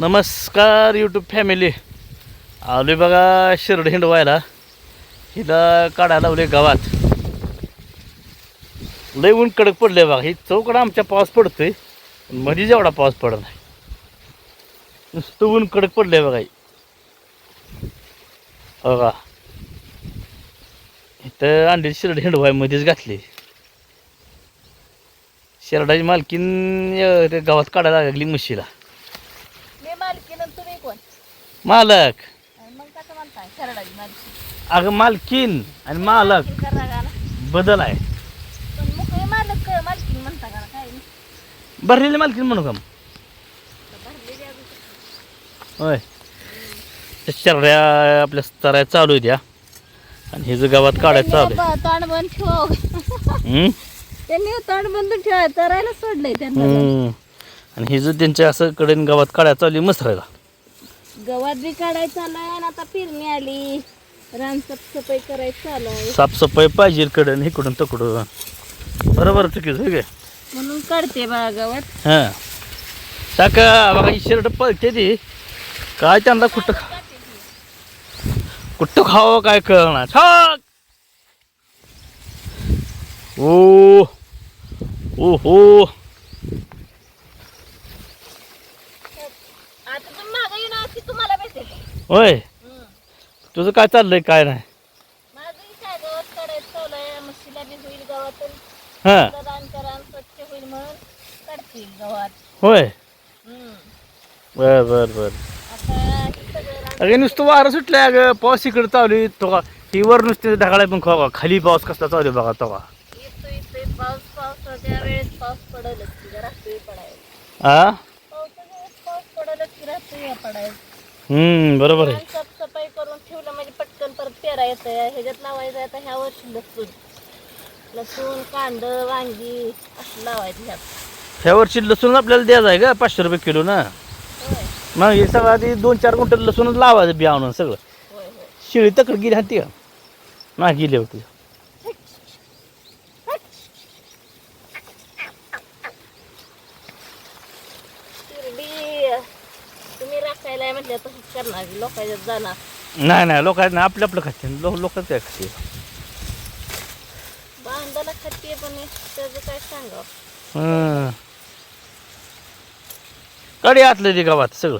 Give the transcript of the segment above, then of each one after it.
नमस्कार YouTube family आलोय बघा शिरड हिंडवायला. हिला काढायला लावले गावात. लय ऊन कडक पडले बघा. ही चौकडा आमच्या पाऊस पडतोय पण मध्ये जेवढा पाऊस पडत नाही. नुसतं ऊन कडक पडले बघा ही. बघा. इथं अंडी शिरड हिंडवाय मध्येच घातली. शिरडाची मालकीन ते गावात काढायला लागली म्हशीला मी मालकीन आणि तुम्ही कोण मालक. मग कसं म्हणताय? अगं मालकीन आणि मालक. करा बदल आहे. पण मग हे मालक मालकीन म्हणता का ना काय? नाही. भरलेली मालकीन म्हणू का मग? तर भरलेली अजून. होय. त्या चरड्या आपल्या चराया चालू आहेत या. आणि हे जर गावात काढायचं चालू त्यांनी आता तोंड बंद ठेव आहे? त्यांनी तोंड बंद ठेव तरायला सोडलंय त्यांना. आणि हे जर त्यांच्या असं कडेन गावात काढायचं चालू आहे मसरायला गवत बी काढायचं आलाय आणि आता पेरणी आली. रान साफसफाई करायचं आलाय साफसफाई पाहिजे कडन इकडून तकडून. बरोबर चुकीचं आहे काय म्हणून काढते बा गवत. हां. टाका बघा ही शर्ट पळते ती. काय त्यांना कुठं कुठं खावं काय कळणार. छाक ओ ओ हो आता तुम्ही मागे येणार की तुम्हाला भेटेल होय. तुझं काय चाललंय काय नाही? माझंही काय गवत काढायचं चाललंय म्हशीला बी होईल गवत हां. रान करा आणि स्वच्छ होईल म्हणून काढतील गवत. होय? हम्म. बर बर बर. आता हे सगळं रान अगं नुसतं वारं सुटलंय अगं. पाऊस इकडे चालू आहे तो का ही वर नुसते ढगाळाय पण खा खाली पाऊस कसला चालू आहे बघा तो का? येतो येतोय. पाऊस पाऊस त्या वेळेस पाऊस पडलच की रात्री पडायला. हा पावसाच्या वेळेस पाऊस पडलच की रात्री पडायला. हम्म बरोबर आहे. साफसफाई करून ठेवलं म्हणजे पटकन परत पेरा येतं ह्याच्यात लावायचं आता ह्या वर्षी लसूण. लसूण कांद वांगी असं लावायचं ह्यात. ह्या वर्षी लसूण आपल्याला द्यायचं आहे का? पाचशे रुपये किलो ना? होय. मग हे सगळं आधी दोन चार क्विंटल लसूणच लावायचं बिया आणून सगळं. होय होय. शिळी तकड गेली हाती का? ना गेली होती शिर्डी म्हटलं तसंच करणार लोकांच्यात जाणार. नाही नाही लोकांना आपलं आपलं खाते लोक लोक काय खाते. बांधाला खाते पण त्याचं काय हं. आतलं ते गावात सगळं.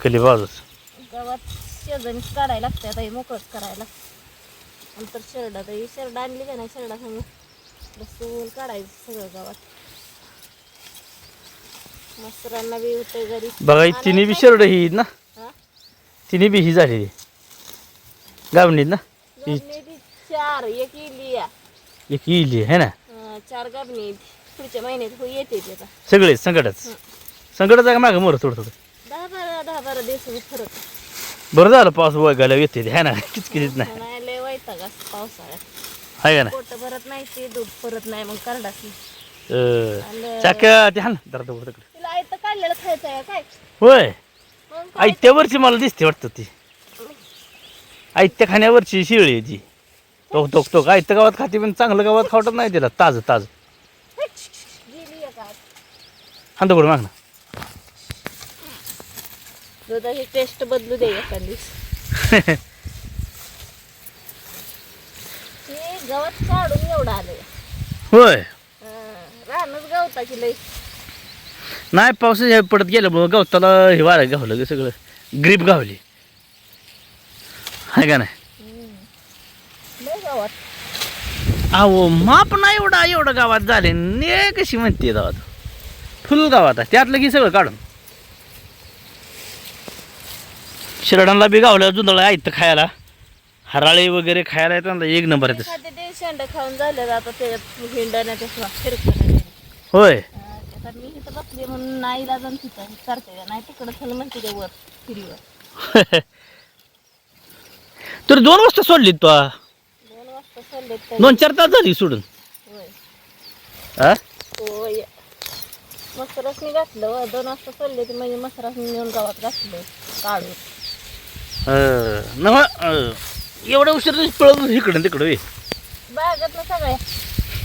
खाली बाजूच. गावात शेजारीच काढायला लागते आता हे मोकळच करायला नंतर शेरडा तर शेरड आणली का नाही शेरडा सांग काढायचं सगळं गावात मसरांना बी होते घरी बघा ही तिन्ही बी शर्ट ही ना? हा? तिन्ही बी ही झालेली गावणीत ना? ही गाबणी ती चार एक इली या. एक इली आहे ना? अं, चार गाबणी पुढच्या महिन्यात हो येते ते आता. सगळे संकटच संकटच आहे का मागं मोर थोडं थोडं. दहा बारा दहा बारा दिवसाचा फरक. बरं झालं पाऊस वगायला येते ते, है ना? किचकिचीत नाही. नाही लय वैताग पावसाळ्यात. आहे का ना पोट भरत नाही ते दूध परत नाही मग करडाची अं, चाक्या ते हा ना तेवढं तिकडे. काढलेलं खायचं आहे काय? होय. मग काय? आयत्यावरची मला दिसते वाटतं ती. आयत्या खाण्यावरची शिळी आहे ती. टोक टोक टोक. आयत्या गावात खाते पण चांगलं गावात खावटत नाही तिला. ताजं ताजं. गेली आहे का? दगड माग ना. दुधाची टेस्ट बदलू दे एखाद. हे गवत काढून एवढं आलंय. होय. रानच गवताची लय नाही पाऊस पडत गेल्यामुळं गवताला हे वारा गावलं ग सगळं. ग्रीप गावली आहे का नाही? अहो माप नाही एवढा एवढं गावात झाले. ने कशी म्हणते गावात फुल गावात आहे. त्यातलं की सगळं काढून. शिरडांना बी गावलं जुंदळ ऐकतं खायला. हराळे वगैरे खायला येतात एक नंबर आहे तसं. खाते ते शेंड खाऊन झालं आता त्याच्यात हिंडण्या त्याच्या फिरकणं होय. आता मी इथं बसली म्हणून नाईला जाऊन तिथं करते नाही तिकडं खाली म्हणते ते वर फिरीवर. तर दोन वाजता सोडली तू? आ. दोन वाजता चालले तर. दोन चार तास झाली सोडून. होय. हा होय. मसरासनी घातलं व दोन वाजता चालले ते म्हणजे मसरासनी नेऊन गावात घातलं काढून. नव अं, एवढं उशीर पळत इकडं तिकडं वे बागात ना सगळे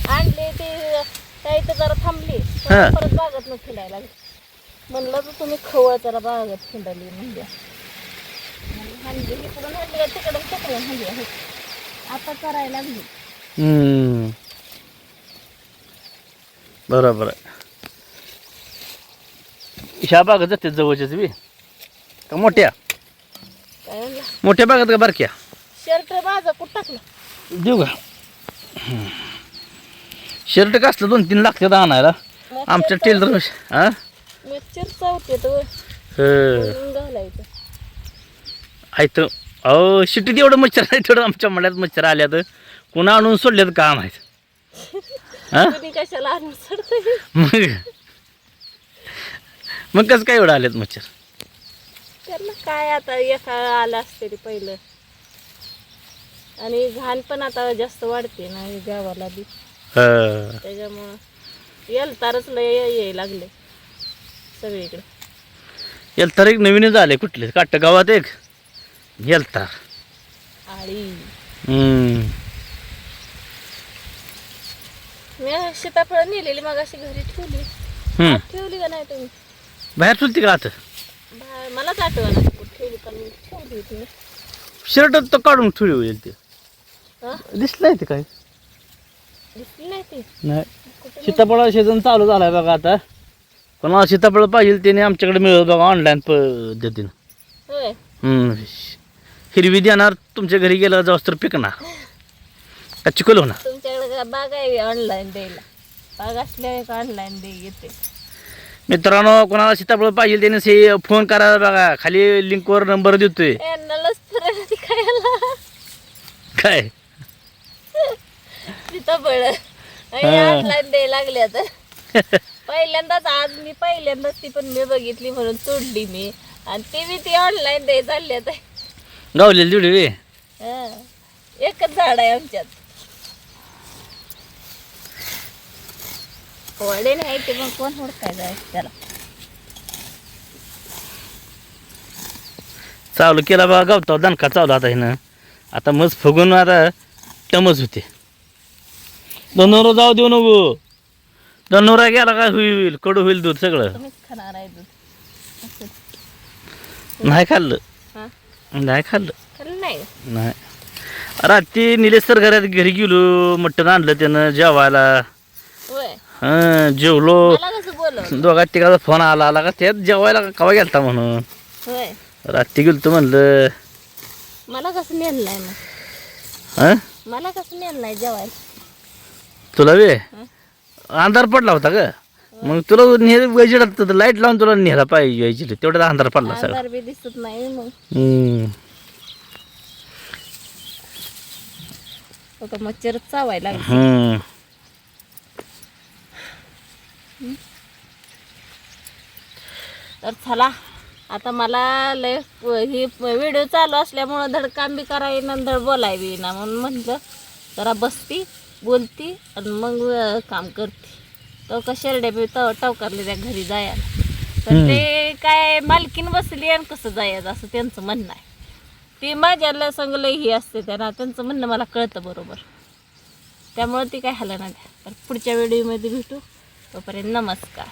आणले ते त्या इथं जरा थांबली. हा. परत बागात न फिरायला लागली. म्हणलं तर तुम्ही खवळ जरा बागात खिंडाली म्हणजे हंडी इकडून हंडी तिकडून तिकडून हंडी आहे. आता करायला लागली. हम्म. बरोबर आहे. ह्या बागात जाते जवळच्याच बी? का मोठ्या? काय म्हणलं? मोठ्या बागात का बारक्या? शर्ट माझा. कुठं टाकलं? देऊ का? शर्ट का असलं दोन तीन लागतात आणायला. आमच्या टेलर हा? मच्छर चावते तर. घालायचं. आहे तर अहो शिटीत एवढं मच्छर नाही तेवढं आमच्या मळ्यात मच्छर आल्या तर कुणा आणून सोडल्यात का माहीत कशाला आणून मग? मग कसं काय एवढं आलेत मच्छर? त्यांना काय आता एका आलं असते ते पहिलं. आणि घाण पण आता जास्त वाढते ना गावाला बी. हं. त्याच्यामुळं लय लागले सगळीकडे. एलतार एक नवीनच आले कुठले? काट गावात एक? एलतार आळी. हम्म. मी सीताफळ नेलेली मग अशी घरी ठेवली. हम्म. ठेवली का नाही तुम्ही? बाहेर चुलती का आता? बाहेर मलाच आठवण ठेवली पण मी ठेवली होती शर्ट तर काढून ठेवली होईल ते हा? दिसलं नाही ते काय दिसली नाही सीताफळ सीझन चालू झालाय बघा आता. कोणाला सीताफळ पाहिजे त्याने आमच्याकडे मिळत बघा ऑनलाईन पद्धतीनं. हिरवी देणार तुमच्या घरी गेलं जाऊस तर पिकणार. का चिकल होणार? तुमच्याकडे का बाग आहे ऑनलाईन द्यायला. बाग असल्यावर ऑनलाईन दे येते. मित्रांनो कोणाला सीताफळ पाहिजे त्याने से फोन करा बघा. खाली लिंकवर नंबर देतोय. काय? ऑनलाईन द्यायला लागले आता. पहिल्यांदाच आज मी पहिल्यांदाच ती पण मी बघितली म्हणून तोडली मी. आणि ती बी ती ऑनलाईन द्याय चालली आता. गावलेली हा. एकच झाड आहे आमच्यात. वडे नाही ते मग कोण हुडकाय जाय त्याला. चालू केला बघा गावता दणका चालू आता हिनं. आता मस्त फुगून आता टमच होते. दोनोरा जाऊ देऊ नको. दोनोरा गेला काय होईल कडू होईल दूध सगळं. तुम्हीच खाणार आहे दूध. असं. नाही खाल्लं. हा? नाही खाल्लं. नाही? नाही. रात्री निलेश सर घरात घरी गेलो मटण आणलं त्यानं जेवायला. होय? हं जेवलो. मला कसं बोलव दोघा तिघाचा फोन आला आला का त्यात जेवायला कवा गेलता म्हणून. होय. रात्री गेलतो म्हणलं. मला कसं नेलं नाही मग? हं? मला कसं नेलं नाही जेवायला? तुला वे? अंधार पडला होता का मग तुला नेह वैजिड लाइट लावून तुला नेला पाहिजे तेवढ्यात अंधार पडला सगळा बी दिसत नाही मग हम्म. आता मच्छर चावायला लागले हम्म. तर चला आता मला लय ही व्हिडिओ चालू असल्यामुळं धड काम बी करायला धड बोलायवी ना म्हणून म्हटलं जरा बसती बोलती आणि मग काम करते. तो का शेरड्या बी टवकारले त्या घरी जायला. तर ते काय मालकीन बसली आणि कसं जायचं असं त्यांचं म्हणणं आहे. ती माझ्याला संग लय ही असते त्यांना त्यांचं म्हणणं मला कळतं बरोबर. त्यामुळं ती काय हलं नाही तर पुढच्या व्हिडिओमध्ये भेटू. तोपर्यंत नमस्कार.